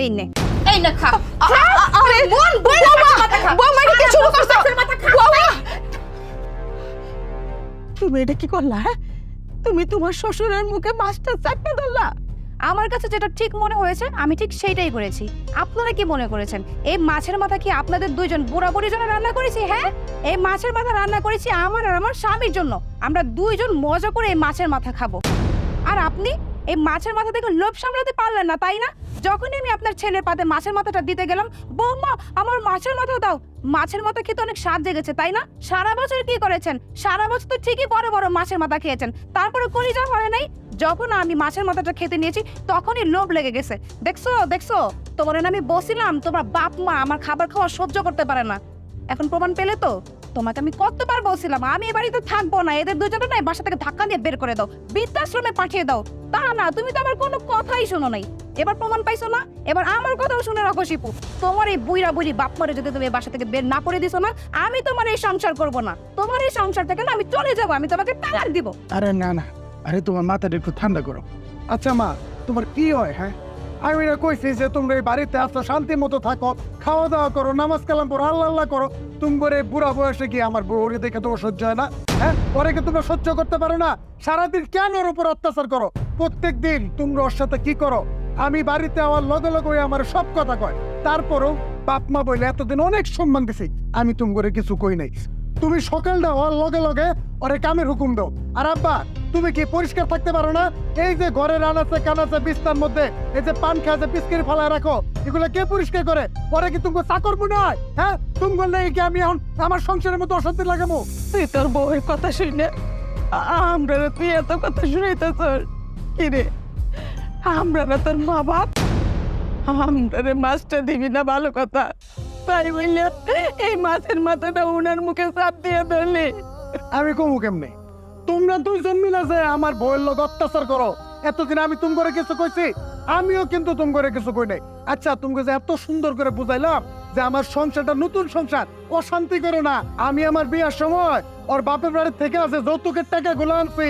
এই নে। এই না খা। আরে মাথা খা। বৌমা কি শুরু করছ? বৌমা! তুমি এটা কি করলা হ্যাঁ? তুমি তোমার শ্বশুরের মুখে মাছটা চাপতে ধরলা? আমার কাছে যেটা ঠিক মনে হয়েছে আমি ঠিক সেইটাই করেছি। আপনারা কি মনে করেছেন? এই মাছের মাথা কি আপনাদের দুইজন বুড়া বুড়ির জন্য রান্না করেছি হ্যাঁ? এই মাছের মাথা রান্না করেছি আমার আর আমার স্বামীর জন্য। আমরা দুইজন মজা করে এই মাছের মাথা খাব। আর আপনি এই মাছের মাথা থেকে লোভ সামলাতে পারলেন না তাই না? যখনই আমি আপনার ছেলের পাতে মাছের মাথাটা দিতে গেলাম, বৌমা, আমার মাছের মাথা দাও। মাছের মাথা খেতে অনেক স্বাদ জেগেছে, তাই না? সারা বছর কি করেছেন? সারা বছর তো ঠিকই বড় বড় মাছের মাথা খেয়েছেন। তারপরে কলিজা হয় নাই? যখন আমি মাছের মাথাটা খেতে নিয়েছি, তখনই লোভ লেগে গেছে। দেখছ দেখছ? তোমার আমি বসিলাম, তোমার বাপ মা আমার খাবার খাওয়া সহ্য করতে পারে না। এখন প্রমাণ পেলে তো? তোমাকে আমি কতবার বলছিলাম, আমি এ বাড়িতে থাকব না, এদের দুজনে না এই বাসা থেকে ধাক্কা দিয়ে বের করে দাও, বৃদ্ধাশ্রমে পাঠিয়ে দাও। তা না, তুমি তো আমার কোনো কথাই শোনো নাই। এবার প্রমাণ পাইছো না? এবার আমার কথাও শুনে রাখো, শিপু। তোমার এই বুইরা বুড়ি বাপ মারে যদি তুমি বাসা থেকে বের না করে দিছো না, আমি তোমার এই সংসার করব না। তোমার এই সংসার থেকে না আমি চলে যাব, আমি তোমাকে তালাক দিব। আরে না না। আরে তোমার মাথাটা একটু ঠান্ডা করো। আচ্ছা মা, তোমার কি হয় হ্যাঁ? আমি এটা কইছি যে তোমরা এই বাড়িতে আসো শান্তি মতো থাকো, খাওয়া দাওয়া করো, নামাজ কালাম পড়ো, আল্লাহ আল্লাহ করো তুমি করে বুড়া বয়সে কি আমার বউরে দেখে তোমার সহ্য হয় না? হ্যাঁ? ওরে কি তোমরা সহ্য করতে পারো না? সারাদিন কেন ওর উপর অত্যাচার করো? প্রত্যেক দিন তোমরা ওর সাথে কি করো? আমি বাড়িতে আমার লগে লগে আমার সব কথা কয়। তারপরও বাপ মা বলে এতদিন অনেক সম্মান দিছি, আমি তুমি কিছু কই নাই। তুমি সকালটা হওয়ার লগে লগে ওরে কামের হুকুম দাও। আর আব্বা তুমি কি পরিষ্কার থাকতে পারো না? এই যে ঘরের আনাচে কানাচে বিস্তার মধ্যে এই যে পান যে বিস্কিট ফালায় রাখো এগুলো কে পরিষ্কার করে? পরে কি তুমি চাকর মনে হয়? হ্যাঁ? তুমি বললে কি আমি এখন আমার সংসারের মতো অশান্তি লাগাবো। তুই তোর বউয়ের কথা শুনে আমরা তুই এত কথা শুনাইতেছ কি রে? আমরা না তোর মা বাপ। আমরা রে মাছটা দিবি না ভালো কথা। তাই বললে এই মাছের মাথাটা উনার মুখে চাপ দিয়ে ধরলি। আমি কমু কেমনে? তোমরা দুইজন মিলে যে আমার বউয়ের লোক অত্যাচার করো, এতদিন আমি তুম করে কিছু কইছি, আমিও কিন্তু তুম করে কিছু কই নাই। আচ্ছা তুমি যে এত সুন্দর করে বুঝাইলাম যে আমার সংসারটা নতুন সংসার, অশান্তি করো না, আমি আমার বিয়ার সময় ওর বাপের বাড়ি থেকে আছে যৌতুকের টাকা গুলো আনছি,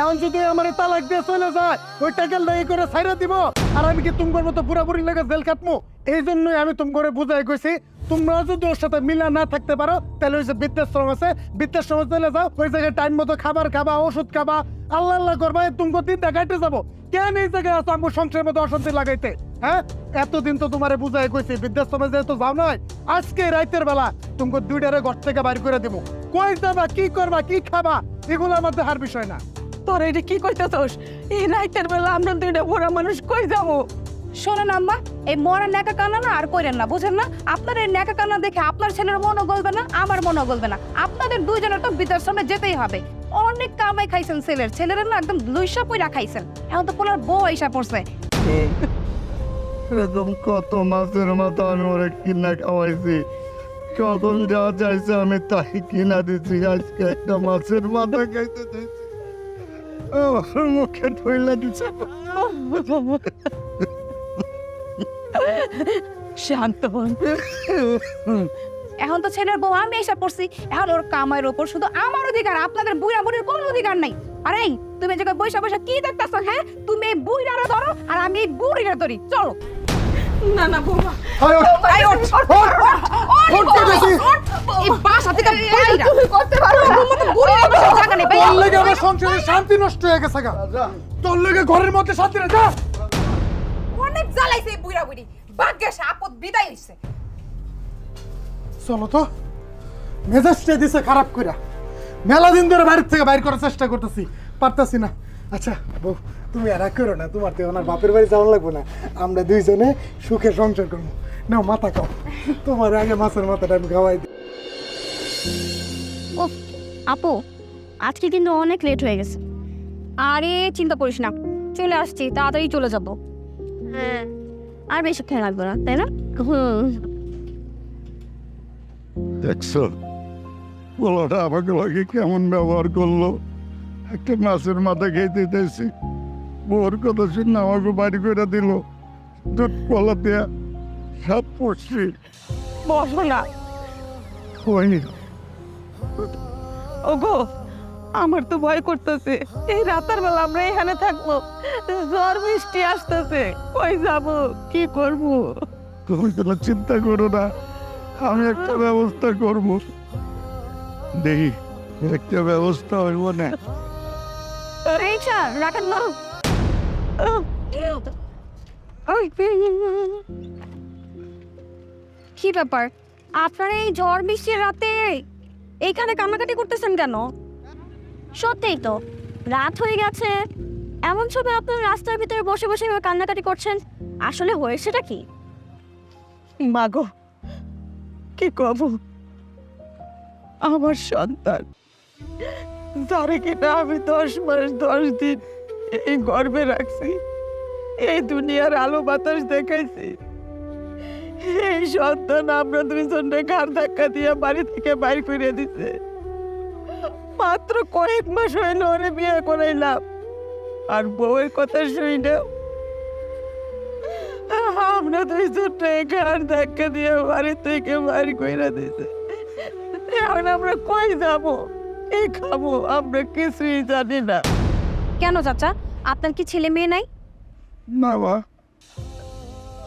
এখন যদি আমার তালাক দিয়ে চলে যায়, ওই টাকা লেগে করে ছাইরা দিব, আর আমি কি তোমার মতো পুরাপুরি লেগে জেল কাটবো এই জন্যই আমি তুম করে বুঝাই কইছি তোমরা যদি ওর সাথে মিলা না থাকতে পারো, তাহলে ওই যে বৃদ্ধাশ্রম আছে, বৃদ্ধাশ্রমে চলে যাও, ওই জায়গায় টাইম মতো খাবার খাবা, ওষুধ খাবা, আল্লাহ আল্লাহ করবা তুমি দিন দেখাইতে যাব। কেন এই জায়গায় আছো আমার সংসারের মতো অশান্তি লাগাইতে? হ্যাঁ? এতদিন তো তোমারে বুঝাই কইছি, বৃদ্ধাশ্রমে যেহেতু যাও নয় আজকে রাইতের বেলা তুমি দুইটারে ঘর থেকে বাইর করে দেবো। কই যাবা, কি করবা, কি খাবা এগুলো আমার দেখার বিষয় না। তোর এটা কি কইতেছস? এই রাইতের বেলা আমরা দুইটা বুড়া মানুষ কই যাব? শোনেন আম্মা এই মরা ন্যাকা কান্না না আর কইরেন না বুঝেন না? আপনার এই ন্যাকা কান্না দেখে আপনার ছেলের মনও গলবে না আমার মনও গলবে না। আপনাদের দুইজনের তো বৃদ্ধাশ্রমে যেতেই হবে। অনেক কামাই খাইছেন ছেলের ছেলের না একদম লুইসা পইরা খাইছেন। এখন তো পোলার বউ এসা পড়ছে। এরকম কত মাছের মাথা আমি ওরে কিনা খাওয়াইছি। কখন যা চাইছে আমি তাই কিনা দিচ্ছি আজকে একটা মাছের মাথা খাইতে চাইছি। আমার মুখে ঠইলা দিচ্ছে শান্ত হন। এখন তো ছেলের বউ আমি এসে পড়ছি। এখন ওর ওপর শুধু আমার অধিকার আপনাদের বুড়া বুড়ির কোনো অধিকার নাই। আরে এই, তুমি এই জায়গায় বৈশা বৈশা কি দেখতেছো হ্যাঁ? তুমি এই ধরো আর আমি এই বুড়িটা ধরি। চলো। না না বৌমা। তোর লেগে শান্তি নষ্ট হয়ে গেছে তোর লেগে ঘরের মধ্যে শান্তি না যা। অনেক জ্বালাইছে এই বুইরা বুইরি ভাগ্যে আপদ বিদায় হইছে চলো তো। মেজাজটা দিছে খারাপ কইরা। মেলা দিন ধরে বাড়ির থেকে বাইর করার চেষ্টা করতেছি পারতাছি না। আচ্ছা বউ তুমি আর করো না তোমার তো ওনার বাপের বাড়ি যাওয়া লাগবে না। আমরা দুইজনে সুখে সংসার করব। নাও মাথা খাও। তোমার আগে মাছের মাথাটা আমি খাওয়াই দিই। ও আপু আজকে কিন্তু অনেক লেট হয়ে গেছে। আরে চিন্তা করিস না। চলে আসছি তাড়াতাড়ি চলে যাব। হ্যাঁ। আর বেশি খেয়ে লাগবে না তাই না? হুম। দেখছ? পোলাটা আমাকে লাগে কেমন ব্যবহার করল। একটা মাছের মাথা খেতে দিতেছি। বউর কথা শুনে আমাকে বাড়ি করে দিল। দুধ কলা দেয়া সব পড়ছি বসো না। হয়নি ওগো আমার তো ভয় করতেছে। এই রাতের বেলা আমরা এখানে থাকব ঝড় বৃষ্টি আসতেছে। কই যাব? কি করব? তুমি কোনো চিন্তা করো না আমি একটা ব্যবস্থা করব। দেখি একটা ব্যবস্থা হইব না। রাখেন না। কি ব্যাপার? আপনারা এই ঝড় বৃষ্টির রাতে এইখানে কান্নাকাটি করতেছেন কেন? সত্যিই তো। রাত হয়ে গেছে। এমন সময় আপনার রাস্তার ভিতরে বসে বসে এভাবে কান্নাকাটি করছেন? আসলে হয়েছেটা কি? মাগো, কি কব আমার সন্তান। যারে কিনা আমি দশ মাস, দশ দিন এই গর্বে রাখছি। এই দুনিয়ার আলো বাতাস দেখাইছি। এই সন্তান আমরা দুইজনে ঘাড় ধাক্কা দিয়ে বাড়ি থেকে বাইর করে দিছে। মাত্র কয়েক মাস হইল ওরে বিয়ে করাইলাম। আর বউয়ের কথা শুই না আমরা দুইজনে ঘাড় ধাক্কা দিয়ে বাড়ি থেকে বাড়ি করে দিছে। এখন আমরা কই যাব? কি খাব? আমরা কিছুই জানি না। কেন চাচা? আপনার কি ছেলে মেয়ে নাই? না বা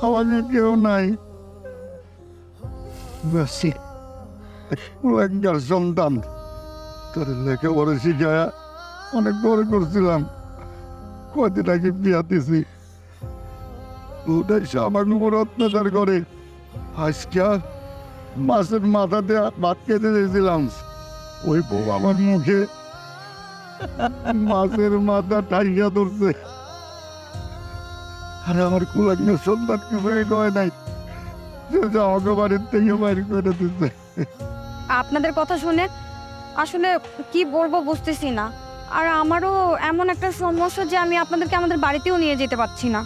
আমাদের কেউ নাই। বেশি কুলাঙ্গার সন্তান। তোর লেখাপড়া শিখায়া অনেক বড় করছিলাম। কদিন আগে বিয়া দিছি। ওটাই উপর অত্যাচার করে। মাছের মাথা দিয়ে ভাত খেতে দিয়েছিলাম। ওই বউ আমার মুখে মাছের মাথা টাইয়া ধরছে। আরে আমার কুলাঙ্গার সন্তান কিছুই নাই? থেকে করে দিচ্ছে আপনাদের কথা শুনে আসলে কি বলব বুঝতেছি না। আর আমারও এমন একটা সমস্যা যে আমি আপনাদেরকে আমাদের বাড়িতেও নিয়ে যেতে পারছি না।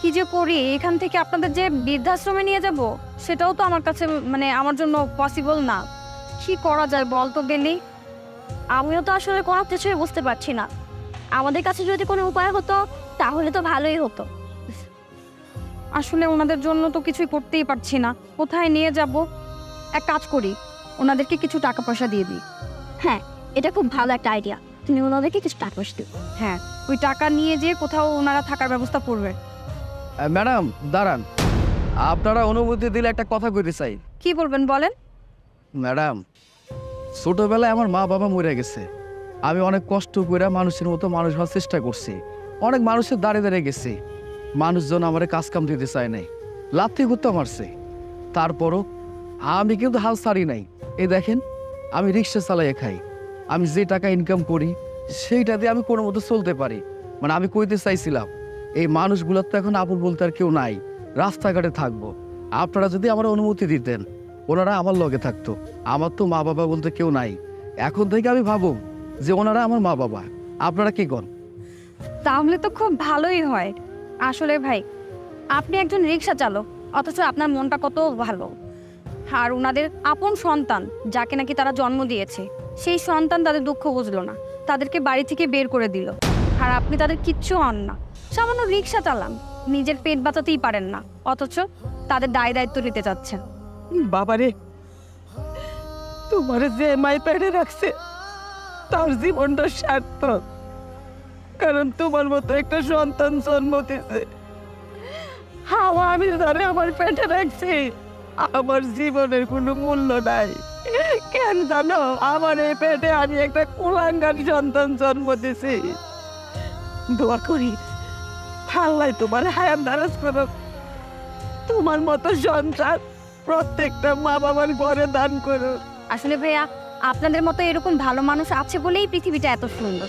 কি যে করি? এখান থেকে আপনাদের যে বৃদ্ধাশ্রমে নিয়ে যাব, সেটাও তো আমার কাছে মানে আমার জন্য পসিবল না। কি করা যায় বল তো বেলি আমিও তো আসলে কোনো কিছুই বুঝতে পারছি না। আমাদের কাছে যদি কোনো উপায় হতো, তাহলে তো ভালোই হতো। আসলে ওনাদের জন্য তো কিছুই করতেই পারছি না। কোথায় নিয়ে যাব? এক কাজ করি, ওনাদেরকে কিছু টাকা পয়সা দিয়ে দিই। হ্যাঁ এটা খুব ভালো একটা আইডিয়া তুমি ওনাদেরকে কিছু টাকা দিও হ্যাঁ ওই টাকা নিয়ে যেয়ে কোথাও ওনারা থাকার ব্যবস্থা করবে। ম্যাডাম দাঁড়ান। আপনারা অনুমতি দিলে একটা কথা কইতে চাই। কি বলবেন বলেন? ম্যাডাম ছোটবেলায় আমার মা বাবা মরে গেছে। আমি অনেক কষ্ট করে মানুষের মতো মানুষ হওয়ার চেষ্টা করছি। অনেক মানুষের দাঁড়িয়ে দাঁড়িয়ে গেছি। মানুষজন আমার কাজ কাম দিতে চায় নাই। লাথি করতে মারছে। তারপরও আমি কিন্তু হাল ছাড়ি নাই। এই দেখেন আমি রিক্সা চালাইয়ে খাই। আমি যে টাকা ইনকাম করি, সেইটা দিয়ে আমি কোনো মতো চলতে পারি। মানে আমি কইতে চাইছিলাম, এই মানুষগুলোর তো এখন আপন বলতে আর কেউ নাই, রাস্তাঘাটে থাকব। আপনারা যদি আমার অনুমতি দিতেন, ওনারা আমার লগে থাকতো। আমার তো মা বাবা বলতে কেউ নাই। এখন থেকে আমি ভাবো যে ওনারা আমার মা বাবা। আপনারা কি কন? তাহলে তো খুব ভালোই হয়। আসলে ভাই, আপনি একজন রিক্সা চালক, অথচ আপনার মনটা কত ভালো। আর ওনাদের আপন সন্তান, যাকে নাকি তারা জন্ম দিয়েছে। সেই সন্তান তাদের দুঃখ বুঝলো না। তাদেরকে বাড়ি থেকে বের করে দিল। আর আপনি তাদের কিচ্ছু হন না। সামান্য রিক্সা চালান। নিজের পেট বাঁচাতেই পারেন না। অথচ তাদের দায় দায়িত্ব নিতে চাচ্ছেন। বাবারে, তোমার যে মাই পেড়ে রাখছে, তার জীবনটা সার্থক। কারণ তোমার মতো একটা সন্তান জন্ম দিছে হাওয়া আমি ধরে আমার পেটে রাখছি। আমার জীবনের কোনো মূল্য নাই। কেন জানো? আমার এই পেটে আমি একটা কুলাঙ্গার সন্তান জন্ম দিছি। দোয়া করি, আল্লাহ তোমার হায়াত দারাজ করো তোমার মতো সন্তান প্রত্যেকটা মা বাবার ঘরে দান করো আসলে ভাইয়া, আপনাদের মতো এরকম ভালো মানুষ আছে বলেই পৃথিবীটা এত সুন্দর।